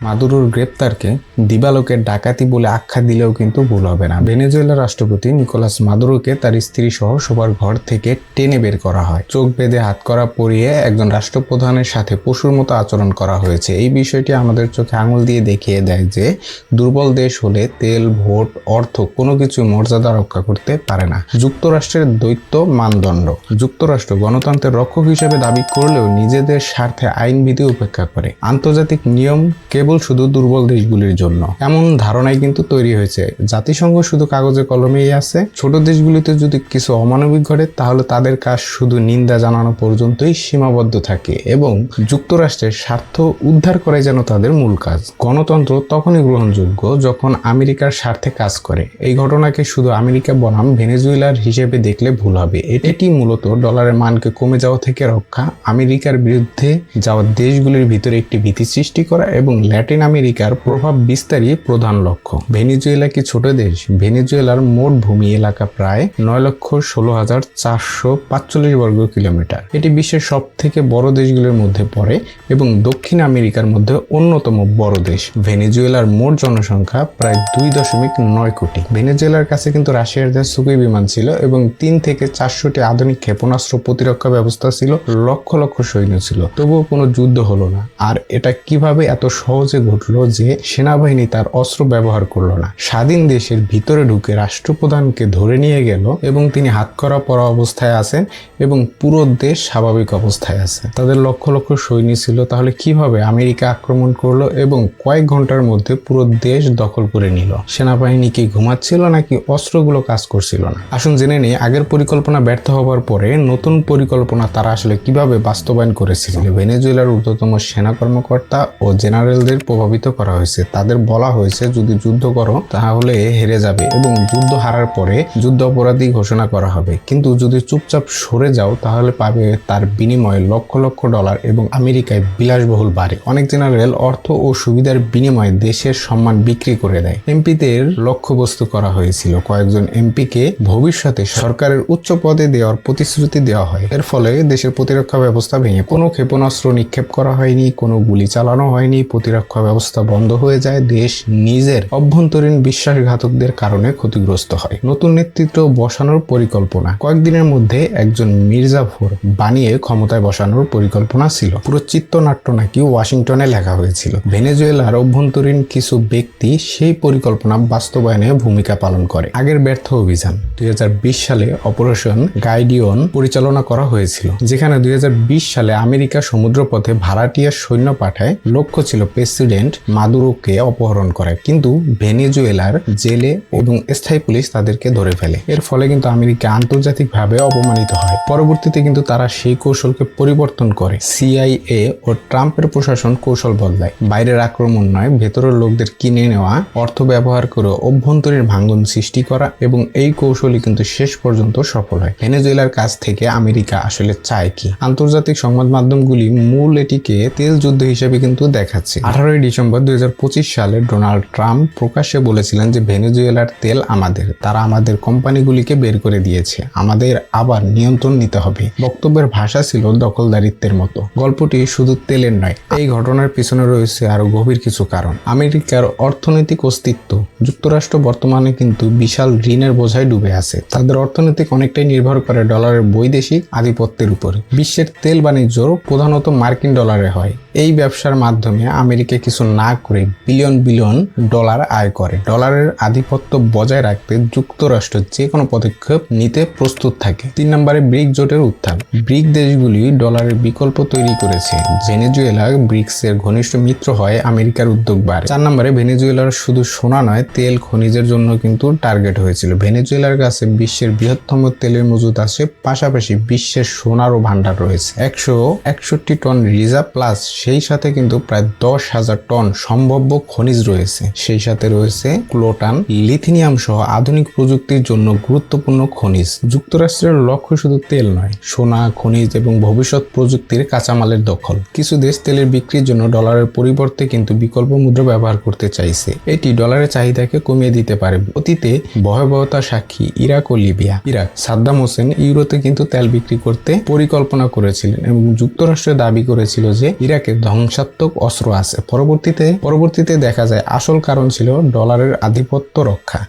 মাদুরোর গ্রেপ্তারকে দিবালোকের ডাকাতি বলে আখ্যা দিলেও কিন্তু ভুল হবে না। ভেনেজুয়েলার রাষ্ট্রপতি নিকোলাস মাদুরোকে তার স্ত্রী সহ সবার ঘর থেকে টেনে বের করা হয়। চোখ বেঁধে হাত করা পরিয়ে একজন রাষ্ট্রপ্রধানের সাথে পশুর মতো আচরণ করা হয়েছে। এই বিষয়টি আমাদের চোখে আঙুল দিয়ে দেখিয়ে দেয় যে, দুর্বল দেশ হলে তেল, ভোট, অর্থ কোনো কিছু মর্যাদা রক্ষা করতে পারে না। যুক্তরাষ্ট্রের দ্বৈত মানদণ্ড। যুক্তরাষ্ট্র গণতন্ত্রের রক্ষক হিসেবে দাবি করলেও নিজেদের স্বার্থে আইনবিধি উপেক্ষা করে। আন্তর্জাতিক নিয়ম কেবল শুধু দুর্বল দেশগুলির জন্য। এমন ধারণাই কিন্তু তৈরি হয়েছে। জাতিসংঘ শুধু কাগজে কলমেই আছে। ছোট দেশগুলিতে যদি কিছু অমানবিক ঘটে, তাহলে তাদের কাজ শুধু নিন্দা জানানো পর্যন্তই সীমাবদ্ধ থাকে এবং যুক্তরাষ্ট্রের স্বার্থ উদ্ধার করাই যেন তাদের মূল কাজ। গণতন্ত্র তখনই গ্রহণযোগ্য যখন আমেরিকার স্বার্থে কাজ করে। এই ঘটনাকে শুধু আমেরিকা বনাম ভেনেজুয়েলার হিসেবে দেখলে ভুল হবে। এটি মূলত ডলারের মানকে কমে যাওয়া থেকে রক্ষা, আমেরিকার বিরুদ্ধে যাওয়া দেশগুলির ভিতরে একটি ভীতি সৃষ্টি করা এবং ল্যাটিন আমেরিকার প্রভাব বিস্তারই প্রধান লক্ষ্য। ভেনেজুয়েলা কি ছোট দেশ? ভেনেজুয়েলার মোট ভূমি এলাকা প্রায় নয় লক্ষ ষোলো হাজার চারশো পাঁচচল্লিশ বর্গ কিলোমিটার। এটি বিশ্বের সব থেকে বড় দেশগুলির মধ্যে পড়ে এবং দক্ষিণ আমেরিকার মধ্যে অন্যতম বড় দেশ। ভেনেজুয়েলার মোট জনসংখ্যা প্রায় দুই দশমিক নয় কোটি। ভেনেজুয়েলার কাছে কিন্তু রাশিয়ার দেশ সুকুই বিমান ছিল এবং তিন থেকে চারশোটি আধুনিক ক্ষেপণাস্ত্র প্রতিরক্ষা ব্যবস্থা ছিল, লক্ষ লক্ষ সৈন্য ছিল। তবুও কোনো যুদ্ধ হলো না। আর এটা কীভাবে এত সহজে ঘটলো যে সেনাবাহিনী তার অস্ত্র ব্যবহার করল না। স্বাধীন দেশের ভিতরে ঢুকে রাষ্ট্রপ্রধানকে ধরে নিয়ে গেল এবং তিনি হাত করা পরা অবস্থায় আছেন এবং পুরো দেশ স্বাভাবিক অবস্থায় আছে। তাদের লক্ষ লক্ষ সৈন্য ছিল। তাহলে কীভাবে আমেরিকা আক্রমণ করল এবং কয়েক ঘণ্টার মধ্যে পুরো দেশ দখল করে নিল? সেনাবাহিনী কি ঘুমাচ্ছিল নাকি অস্ত্রগুলো কাজ করছিল না? আসুন জেনে নিই, আগের পরিকল্পনা ব্যর্থ হবার পরে নতুন পরিকল্পনা তারা আসলে কীভাবে বাস্তবায়ন করেছিল? ভেনেজুয়েলার ঊর্ধ্বতম সেনা কর্মকর্তা ও জেনারেলদের প্রভাবিত করা হয়েছে। তাদের বলা হয়েছে, যদি যুদ্ধ করো, তাহলে হেরে যাবে এবং যুদ্ধ হারার পরে যুদ্ধ অপরাধী ঘোষণা করা হবে। কিন্তু যদি চুপচাপ সরে যাও, তাহলে পাবে তার বিনিময়ে লক্ষ লক্ষ ডলার এবং আমেরিকায় বিলাসবহুল বাড়ে। অনেক জেনারেল অর্থ ও সুবিধার বিনিময়ে দেশের সম্মান বিক্রি করে দেয়। এমপিদের লক্ষ্যবস্তু করা হয়েছিল। কয়েকজন এমপিকে ভবিষ্যতে সরকারের উচ্চ পদে দেওয়ার প্রতিশ্রুতি দেওয়া হয়। এর ফলে দেশের প্রতিরক্ষা ব্যবস্থা ভেঙে কোনো ক্ষেপণাস্ত্র নিক্ষেপ করা হয়নি, কোনো গুলি চালানো হয়নি, প্রতিরক্ষা ব্যবস্থা বন্ধ হয়ে যায়, দেশ নিজের অভ্যন্তরীণ বিশ্বাসঘাতকদের কারণে ক্ষতিগ্রস্ত হয়। নতুন নেতৃত্ব বসানোর পরিকল্পনা। কয়েকদিনের মধ্যে একজন মির্জাফর বানিয়ে ক্ষমতায় বসানোর পরিকল্পনা ছিল। পুরো চিত্রনাট্য নাকি ওয়াশিংটনে লেখা হয়েছিল। ভেনেজুয়েলার অভ্যন্তরীণ কিছু ব্যক্তি সেই পরিকল্পনা বাস্তবায়নে ভূমিকা পালন করে। আগের ব্যর্থ অভিযান। দুই হাজার বিশ সালে অপারেশন গাইডিয়ন পরিচালনা করা হয়েছিল, যেখানে দুই হাজার বিশ সালে আমেরিকা সমুদ্রপথে ভাড়াটিয়া সৈন্য পাঠায়। লক্ষ্য ছিল প্রেসিডেন্ট মাদুরোকে অপহরণ করে, কিন্তু ভেনেজুয়েলার জেলে এবং স্থায়ী পুলিশ তাদেরকে ধরে ফেলে। এর ফলে কিন্তু আমেরিকা আন্তর্জাতিকভাবে অপমানিত হয়। পরবর্তীতে কিন্তু তারা সেই কৌশলকে পরিবর্তন করে। সিআইএ ও ট্রাম্পের প্রশাসন কৌশল বদলায়। বাইরের আক্রমণ নয়, ভেতরের লোকদের কিনে নেওয়া, অর্থ ব্যবহার করে অভ্যন্তরীণ ভাঙ্গন সৃষ্টি করা এবং এই কৌশলই কিন্তু শেষ পর্যন্ত সফল হয়। ভেনেজুয়েলার কাছ থেকে আমেরিকা আসলে চায় কি? আন্তর্জাতিক সংবাদ মাধ্যমগুলি মূল এটিকে তেল যুদ্ধ হিসেবে কিন্তু দেখাচ্ছে। আঠারোই ডিসেম্বর দুই হাজার পঁচিশ সালে ডোনাল্ড ট্রাম্প প্রকাশ্যে বলেছিলেন যে ভেনেজুয়েলার তেল আমাদের, তারা আমাদের কোম্পানিগুলিকে বের করে দিয়েছে, আমাদের আবার নিয়ন্ত্রণ নিতে হবে। বক্তব্যের ভাষা ছিল দখলদারিত্বের মতো। গল্পটি শুধু তেলের নয়, এই ঘটনার পিছনে রয়েছে আরও গভীর কিছু কারণ। আমেরিকার অর্থনৈতিক অস্তিত্ব, যুক্তরাষ্ট্র বর্তমানে কিন্তু বিশাল ঋণের বোঝায় ডুবে আছে। তাদের অর্থনৈতিক অনেকটাই নির্ভর করে ডলারের বৈদেশিক আধিপত্যের উপরে। বিশ্বের তেল বাণিজ্য প্রধানত মার্কিন ডলারে হয়। এই ব্যবসার মাধ্যমে আমেরিকা কিছু না করে বিলিয়ন বিলিয়ন ডলার আয় করে। ডলারের আধিপত্য বজায় রাখতে যুক্তরাষ্ট্র যে কোনো পদক্ষেপ নিতে প্রস্তুত থাকে। তিন নম্বরে ব্রিক জোটের উত্থান। ব্রিক দেশগুলি ডলারের বিকল্প তৈরি করেছে। ভেনেজুয়েলা ব্রিক্সের ঘনিষ্ঠ মিত্র হয় আমেরিকার উদ্যোগ বাড়ে। চার নম্বরে ভেনেজুয়েলার শুধু সোনা নয়, তেল খনিজের জন্য কিন্তু টার্গেট হয়েছিল। ভেনেজুয়েলার কাছে বিশ্বের বৃহত্তম তেলের মজুদ আছে, পাশাপাশি বিশ্বের সোনারও ভান্ডার রয়েছে। একশো একষট্টি টন রিজার্ভ প্লাস সেই সাথে কিন্তু প্রায় দশ হাজার টন সম্ভাব্য খনিজ রয়েছে। সেই সাথে রয়েছে ক্লোটান, লিথিনিয়াম সহ আধুনিক প্রযুক্তির জন্য গুরুত্বপূর্ণ খনিজ। যুক্তরাষ্ট্রের লক্ষ্য শুধু তেল নয়, সোনা, খনিজ এবং ভবিষ্যৎ প্রযুক্তির কাঁচামালের দখল। কিছু দেশ তেলের বিক্রির জন্য ডলারের পরিবর্তে কিন্তু বিকল্প মুদ্রা ব্যবহার করতে চাইছে। এটি ডলারের চাহিদাকে কমিয়ে দিতে পারে। অতীতে ভয়াবহতা সাক্ষী ইরাক ও লিবিয়া। ইরাক, সাদ্দাম হোসেন ইউরোতে কিন্তু তেল বিক্রি করতে পরিকল্পনা করেছিলেন এবং যুক্তরাষ্ট্র দাবি করেছিল যে ইরাকে ধ্বংসাত্মক অস্ত্র আছে। পরবর্তীতে পরবর্তীতে দেখা যায় আসল কারণ ছিল ডলারের আধিপত্য রক্ষা।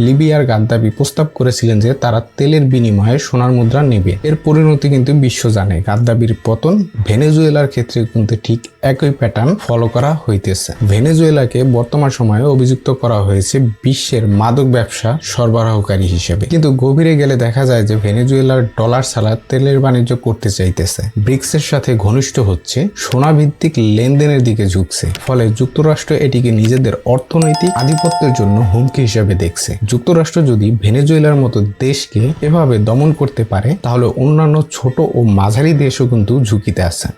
লিবিয়ার গাদ্দাফি প্রস্তাব করেছিলেন যে তারা তেলের বিনিময়ে সোনার মুদ্রা নেবে। এর পরিণতি কিন্তু বিশ্ব জানে। গাদ্দাফির পতন ভেনেজুয়েলার ক্ষেত্রে কিন্তু ঠিক একই প্যাটার্ন ফলো করা হইতেছে। ভেনেজুয়েলাকে বর্তমান সময়ে অভিযুক্ত করা হয়েছে বিশ্বের মাদক ব্যবসা সরবরাহকারী হিসেবে। কিন্তু গভীরে গেলে দেখা যায় যে ভেনেজুয়েলার ডলার ছাড়া তেলের বাণিজ্য করতে চাইতেছে। ব্রিক্সের সাথে ঘনিষ্ঠ হচ্ছে সোনা ভিত্তিক লেনদেনের দিকে ঝুঁকছে। ফলে যুক্তরাষ্ট্র এটিকে নিজেদের অর্থনৈতিক আধিপত্যের জন্য হুমকি হিসেবে দেখছে। যুক্তরাষ্ট্র যদি ভেনেজুয়েলার মতো দেশকে এভাবে দমন করতে পারে, তাহলে অন্যান্য ছোট ও মাঝারি দেশও কিন্তু ঝুঁকিতে আছে।